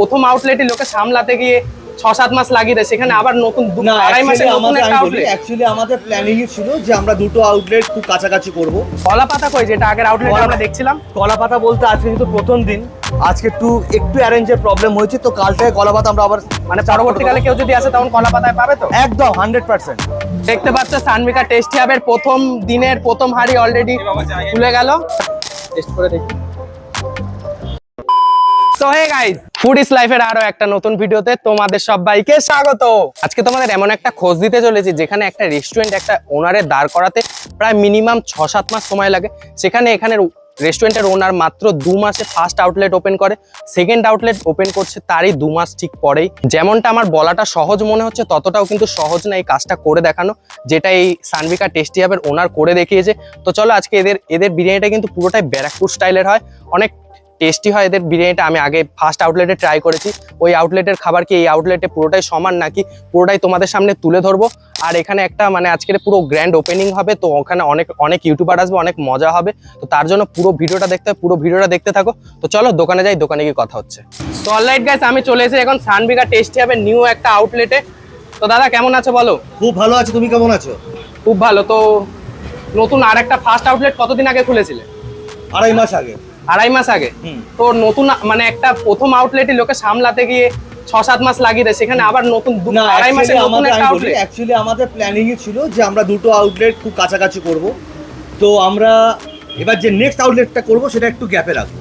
প্রথম আউটলেটে লোকে সামলাতে গিয়ে ছ সাত মাস লাগিয়ে দেয়। সেখানে আবার নতুন দু- আড়াই মাসে অ্যাকচুয়ালি নতুন আমাদের একটা আউটলেট অ্যাকচুয়ালি আমাদের প্ল্যানিং ছিল যে আমরা দুটো আউটলেট খুব কাছাকাছি করব। কলা পাতা কই? যেটা আগের আউটলেট আমরা দেখছিলাম। কলা পাতা বলতে আজকে কিন্তু প্রথম দিন আজকে একটু একটু অ্যারেঞ্জের প্রবলেম হয়েছে তো কাল থেকে কলা পাতা আমরা আবার মানে পরবর্তীকালে কেউ যদি আসে তখন কলা পাতায় পাবে তো? একদম হান্ড্রেড পার্সেন্ট দেখতে পাচ্ছ সানমিকা টেস্টি হাবের প্রথম দিনের প্রথম হাড়ি অলরেডি খুলে গেল। টেস্ট করে দেখি। তো হে গাইস ফুড ইস লাইফের আরও একটা নতুন ভিডিওতে তোমাদের সবাইকে স্বাগত। আজকে তোমাদের এমন একটা খোঁজ দিতে চলেছি, যেখানে একটা রেস্টুরেন্ট একটা ওনারের দাঁড় করাতে প্রায় মিনিমাম ছ সাত মাস সময় লাগে। সেখানে এখানের রেস্টুরেন্টের ওনার মাত্র দু মাসে ফার্স্ট আউটলেট ওপেন করে সেকেন্ড আউটলেট ওপেন করছে তারই দু মাস ঠিক পরেই। যেমনটা আমার বলাটা সহজ মনে হচ্ছে, ততটাও কিন্তু সহজ না এই কাজটা করে দেখানো, যেটা এই সানভিকা টেস্টি হাবের ওনার করে দেখিয়েছে। তো চলো আজকে এদের এদের বিরিয়ানিটা কিন্তু পুরোটাই ব্যারাকপুর স্টাইলের হয়। অনেক টেস্টি হয় এদের বিরিয়ানিটা আমি আগে ফার্স্ট আউটলেটে ট্রাই করেছি। ওই আউটলেটের খাবার কি এই আউটলেটে পুরোটাই সমান নাকি পুরোটাই তোমাদের সামনে তুলে ধরবো? আর এখানে একটা মানে আজকের পুরো গ্র্যান্ড ওপেনিং হবে তো ওখানে অনেক অনেক ইউটিউবার আসবে অনেক মজা হবে। তো তার জন্য পুরো ভিডিওটা দেখতে হবে পুরো ভিডিওটা দেখতে থাকো। তো চলো দোকানে যাই দোকানে গিয়ে কথা হচ্ছে। তো অলরাইট গাইস আমি চলে এসেছি এখন সানবিকা টেস্টি হবে নিউ একটা আউটলেটে তো দাদা কেমন আছো বলো? খুব ভালো আছে তুমি কেমন আছো? খুব ভালো। তো নতুন আর একটা ফার্স্ট আউটলেট কতদিন আগে খুলেছিলে? আড়াই মাস আগে। আড়াই মাস আগে। তো নতুন মানে একটা প্রথম আউটলেটে লোকে সামলাতে গিয়ে ছ সাত মাস লাগিয়ে দেয় সেখানে আবার নতুন আড়াই মাসে অ্যাকচুয়ালি নতুন আমাদের একটা আউটলেট অ্যাকচুয়ালি আমাদের প্ল্যানিং ছিল যে আমরা দুটো আউটলেট খুব কাছাকাছি করব। তো আমরা এবার যে নেক্সট আউটলেটটা করব সেটা একটু গ্যাপে রাখব।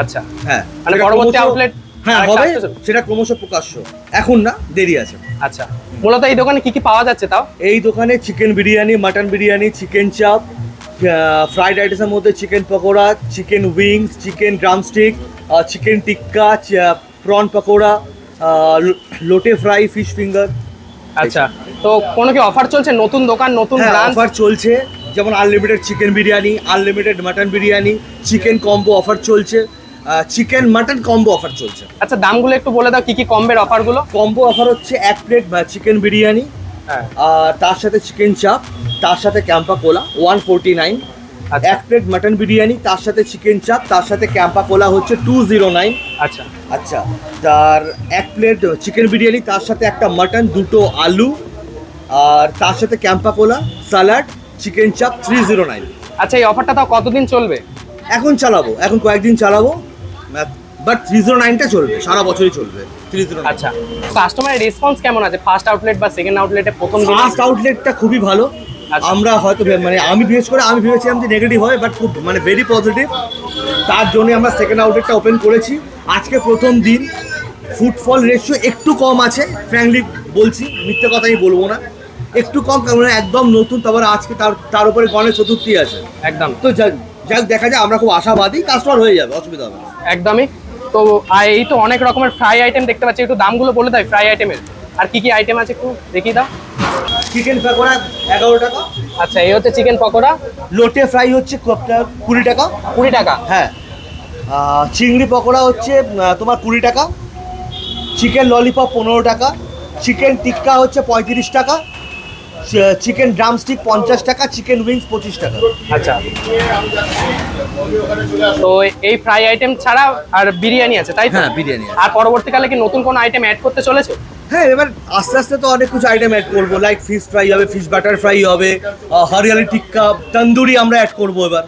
আচ্ছা। হ্যাঁ মানে পরবর্তী outlet হ্যাঁ হবে সেটা ক্রমশ প্রকাশ্য। এখন না দেরি আছে। আচ্ছা। মূলত এই দোকানে কি কি পাওয়া যাচ্ছে তাও? এই দোকানে chicken biryani mutton biryani chicken chaap fried রাইসের মধ্যে chicken pakora chicken wings chicken drumstick chicken tikka prawn pakora লোটে ফ্রাই ফিশ ফিঙ্গার আচ্ছা তো কোনো কি অফার চলছে? নতুন দোকান নতুন হ্যাঁ অফার চলছে। যেমন unlimited chicken biryani unlimited mutton biryani chicken combo offer চলছে। চিকেন মাটন কম্বো অফার চলছে। আচ্ছা দামগুলো একটু বলে দাও কি কি কমবের অফারগুলো কম্বো অফার হচ্ছে এক প্লেট চিকেন বিরিয়ানি হ্যাঁ আর তার সাথে চিকেন চাপ তার সাথে Campa Cola one forty nine এক প্লেট মাটন বিরিয়ানি তার সাথে চিকেন চাপ তার সাথে ক্যাম্পা কোলা হচ্ছে টু জিরো নাইন আচ্ছা। আচ্ছা তার এক প্লেট চিকেন বিরিয়ানি তার সাথে একটা মাটন দুটো আলু আর তার সাথে Campa Cola salad chicken chaap three zero nine আচ্ছা এই অফারটা তাও কতদিন চলবে? এখন চালাবো এখন কয়েকদিন চালাবো। বাট থ্রি জিরো নাইনটা চলবে সারা বছরই চলবে থ্রি জিরো আচ্ছা কাস্টমারের রেসপন্স কেমন আছে? ফার্স্ট আউটলেট বা সেকেন্ড আউটলেটে প্রথম ফার্স্ট আউটলেটটা খুবই ভালো। আচ্ছা। আমরা হয়তো মানে আমি বিশেষ করে আমি ভেবেছিলাম যে নেগেটিভ হয় বাট খুব মানে ভেরি পজিটিভ তার জন্য আমরা সেকেন্ড আউটলেটটা ওপেন করেছি। আজকে প্রথম দিন ফুটফল রেশিও একটু কম আছে ফ্র্যাঙ্কলি বলছি মিথ্যে কথা আমি বলব না। একটু কম কারণ একদম নতুন তারপরে আজকে তার তার উপরে গণেশ চতুর্থী আছে। একদম। তো যাক যাক দেখা যায় আমরা খুব আশাবাদী কাস্টমার হয়ে যাবে অসুবিধা হবে না। একদমই। তো এই তো অনেক রকমের ফ্রাই আইটেম দেখতে পাচ্ছি। একটু দামগুলো বলে দেয় ফ্রাই আইটেমের আর কি কি আইটেম আছে একটু দেখিয়ে দাও। চিকেন পকোড়া এগারো টাকা। আচ্ছা এই হচ্ছে চিকেন পকোড়া। লোটে ফ্রাই হচ্ছে কুড়ি টাকা। কুড়ি টাকা। হ্যাঁ। চিংড়ি পকোড়া হচ্ছে তোমার কুড়ি টাকা। চিকেন ললিপপ পনেরো টাকা। চিকেন টিক্কা হচ্ছে পঁয়ত্রিশ টাকা। চিকেন ড্রামস্টিক পঞ্চাশ টাকা চিকেন উইংস পঁচিশ টাকা। আচ্ছা। তো এই ফ্রাই আইটেম ছাড়া আর বিরিয়ানি আছে তাই তো? হ্যাঁ, বিরিয়ানি আর পরবর্তীকালে কি নতুন কোন আইটেম অ্যাড করতে চলেছে? হ্যাঁ এবার আস্তে আস্তে তো অনেক কিছু আইটেম অ্যাড করব লাইক ফিশ ফ্রাই হবে ফিশ বাটার ফ্রাই হবে হরিয়ালি টিক্কা তন্দুরি আমরা অ্যাড করব এবার।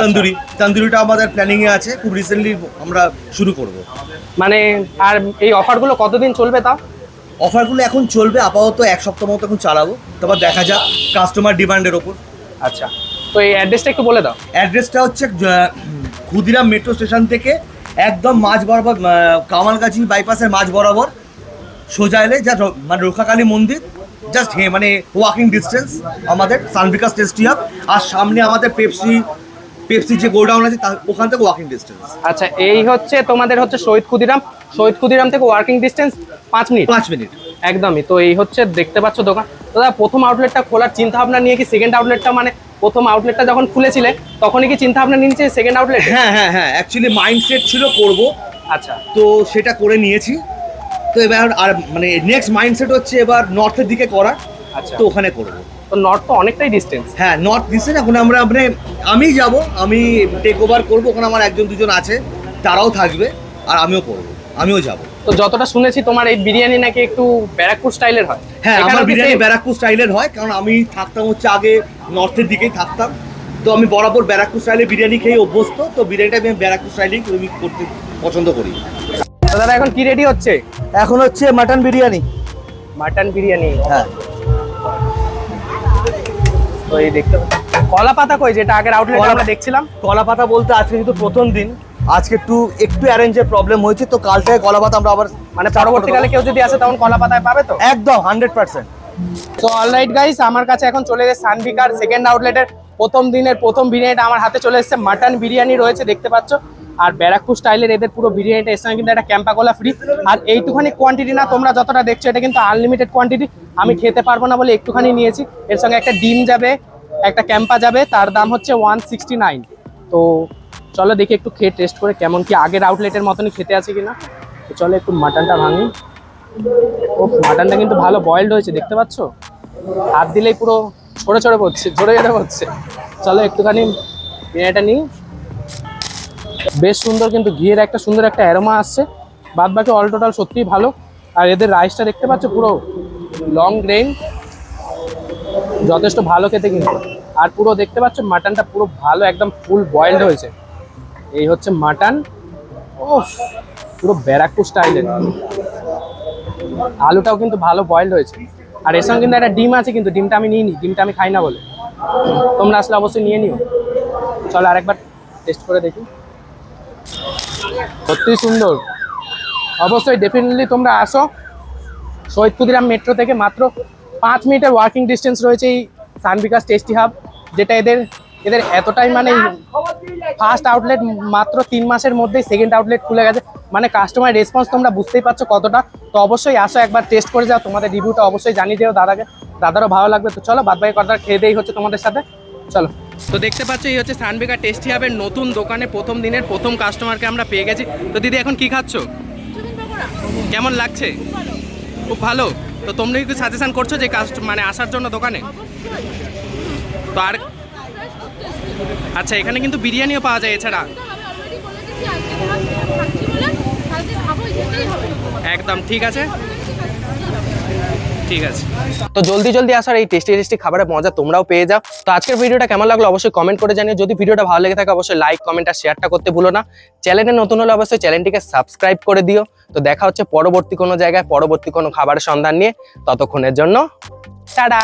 তন্দুরি তন্দুরিটা আমাদের প্ল্যানিংয়ে আছে খুব রিসেন্টলি আমরা শুরু করব। মানে আর এই অফারগুলো কতদিন চলবে তাও? অফারগুলো এখন চলবে আপাতত এক সপ্তাহ মতো এখন চালাবো। তারপর দেখা যাক কাস্টমার ডিমান্ডের ওপর। আচ্ছা তো এই অ্যাড্রেসটা একটু বলে দাও। অ্যাড্রেসটা হচ্ছে ক্ষুদিরাম মেট্রো স্টেশন থেকে একদম মাঝ বরাবর কামালগাছি বাইপাসের মাঝ বরাবর সোজা এলে যা মানে রোকাকালী মন্দির জাস্ট হে মানে ওয়াকিং ডিস্টেন্স আমাদের সানভিকাস টেস্টি হাব আর সামনে আমাদের পেপসি পেপসি যে গোডাউন আছে তার ওখান থেকে ওয়াকিং ডিস্টেন্স আচ্ছা এই হচ্ছে তোমাদের হচ্ছে শহীদ ক্ষুদিরাম। শহীদ ক্ষুদিরাম থেকে ওয়ার্কিং ডিস্টেন্স পাঁচ মিনিট। পাঁচ মিনিট। একদমই তো এই হচ্ছে দেখতে পাচ্ছ দোকান। দাদা প্রথম আউটলেটটা খোলার চিন্তা ভাবনা নিয়ে কি সেকেন্ড আউটলেটটা মানে প্রথম আউটলেটটা যখন খুলেছিলে তখনই কি চিন্তা ভাবনা নিয়েছে সেকেন্ড আউটলেট হ্যাঁ হ্যাঁ হ্যাঁ অ্যাকচুয়ালি মাইন্ডসেট ছিল করব। আচ্ছা। তো সেটা করে নিয়েছি। তো এবার আর মানে নেক্সট মাইন্ডসেট হচ্ছে এবার নর্থের দিকে করার। আচ্ছা। তো ওখানে করব। তো নর্থ তো অনেকটাই ডিস্টেন্স হ্যাঁ নর্থ দিচ্ছে এখন আমরা মানে আমি যাব আমি টেক ওভার করব ওখানে আমার একজন দুজন আছে তারাও থাকবে আর আমিও করব আমিও যাব। তো যতটা শুনেছি তোমার এই বিরিয়ানি নাকি একটু ব্যারাকপুর স্টাইলের হয়। হ্যাঁ আমার বিরিয়ানি ব্যারাকপুর স্টাইলের হয় কারণ আমি থাকতাম হচ্ছে আগে নর্থের দিকেই থাকতাম। তো আমি বরাবর ব্যারাকপুর স্টাইলে বিরিয়ানি খেয়ে অভ্যস্ত তো বিরিয়ানিটা আমি ব্যারাকপুর স্টাইলেই আমি করতে পছন্দ করি। তো দাদা এখন কি রেডি হচ্ছে? এখন হচ্ছে মাটন বিরিয়ানি। মাটন বিরিয়ানি হ্যাঁ। তো এই দেখতে কলা পাতা কই যেটা আগের আউটলেট আমরা দেখছিলাম? কলা পাতা বলতে আজকে কিন্তু প্রথম দিন আজকে একটু একটু অ্যারেঞ্জের প্রবলেম হয়েছে তো কাল থেকে কলা পাতা আমরা আবার মানে পরবর্তীকালে কেউ যদি আসে তখন কলা পাতায় পাবে তো? একদম হান্ড্রেড পার্সেন্ট তো অলরাইট গাইস আমার কাছে এখন চলে এসেছে সানভিকার সেকেন্ড আউটলেটের প্রথম দিনের প্রথম বিরিয়ানিটা আমার হাতে চলে এসেছে। মাটন বিরিয়ানি রয়েছে দেখতে পাচ্ছ। আর ব্যারাকপুর স্টাইলের এদের পুরো বিরিয়ানিটা এর সঙ্গে কিন্তু একটা ক্যাম্পা কোলা ফ্রি আর এইটুখানি কোয়ান্টিটি না তোমরা যতটা দেখছ এটা কিন্তু আনলিমিটেড কোয়ান্টিটি আমি খেতে পারব না বলে একটুখানি নিয়েছি। এর সঙ্গে একটা ডিম যাবে একটা ক্যাম্পা যাবে তার দাম হচ্ছে ওয়ান সিক্সটি নাইন তো চলো দেখি একটু খেয়ে টেস্ট করে কেমন কি আগের আউটলেটের মতনই খেতে আছে কিনা। তো চলো একটু মাটনটা ভাঙি। ও মাটনটা কিন্তু ভালো বয়েলড হয়েছে, দেখতে পাচ্ছ? হাত দিলেই পুরো ছড়ে ছড়ে পড়ছে, ঝরে যেতে পড়ছে। চলো একটুখানি বিরিয়ানিটা নিই। বেশ সুন্দর কিন্তু ঘিয়ের একটা সুন্দর একটা অ্যারোমা আসছে। বাদ বাকি অল টোটাল সত্যিই ভালো। আর এদের রাইসটা দেখতে পাচ্ছ পুরো লং গ্রেন যথেষ্ট ভালো খেতে কিন্তু। আর পুরো দেখতে পাচ্ছ মাটনটা পুরো ভালো, একদম ফুল বয়েলড হয়েছে। এই হচ্ছে মাটন। ও পুরো ব্যারাকপুর স্টাইলের। আলুটাও কিন্তু ভালো বয়েলড হয়েছে। আর এর সঙ্গে কিন্তু একটা ডিম আছে কিন্তু, ডিমটা আমি নিইনি, ডিমটা আমি খাই না বলে। তোমরা আসলে অবশ্যই নিয়ে নিও। চলো আরেকবার টেস্ট করে দেখি। সত্যি সুন্দর। অবশ্যই ডেফিনেটলি তোমরা আসো। শহীদ ক্ষুদিরাম মেট্রো থেকে মাত্র পাঁচ মিনিটের ওয়ার্কিং ডিস্টেন্স রয়েছে এই সানবিকাস টেস্টি হাব যেটা এদের এদের এতটাই মানে ফার্স্ট আউটলেট মাত্র তিন মাসের মধ্যেই সেকেন্ড আউটলেট খুলে গেছে। মানে কাস্টমার রেসপন্স তোমরা বুঝতেই পারছ কতটা। তো অবশ্যই আসো একবার টেস্ট করে যাও, তোমাদের রিভিউটা অবশ্যই জানিয়ে দিও দাদাকে। দাদারও ভালো লাগবে। তো চলো বাদ বাকি কথা খেয়ে দেই হচ্ছে তোমাদের সাথে। চলো। তো দেখতে পাচ্ছ, এই হচ্ছে সানবিকা টেস্টি হাবের নতুন দোকানে প্রথম দিনের প্রথম কাস্টমারকে আমরা পেয়ে গেছি। তো দিদি, এখন কি খাচ্ছ? কেমন লাগছে? খুব ভালো। তো তোমরা কি সাজেশন করছ যে কাস্ট মানে আসার জন্য দোকানে? তো আর আচ্ছা এখানে কিন্তু বিরিয়ানিও পাওয়া যায় এছাড়া। একদম, ঠিক আছে। ঠিক আছে। তো জলদি জলদি আসার এই টেস্টি টেস্টি খাবারের মজা তোমরাও পেয়ে যাও। তো আজকের ভিডিওটা কেমন লাগল অবশ্যই কমেন্ট করে জানিও। যদি ভিডিওটা ভালো লেগে থাকে, অবশ্যই লাইক কমেন্ট আর শেয়ারটা করতে ভুলো না। চ্যানেলে নতুন হলে অবশ্যই চ্যানেলটিকে সাবস্ক্রাইব করে দিও। তো দেখা হচ্ছে পরবর্তী কোনো জায়গায়, পরবর্তী কোনো খাবারের সন্ধান নিয়ে। ততক্ষণের জন্য, টাটা!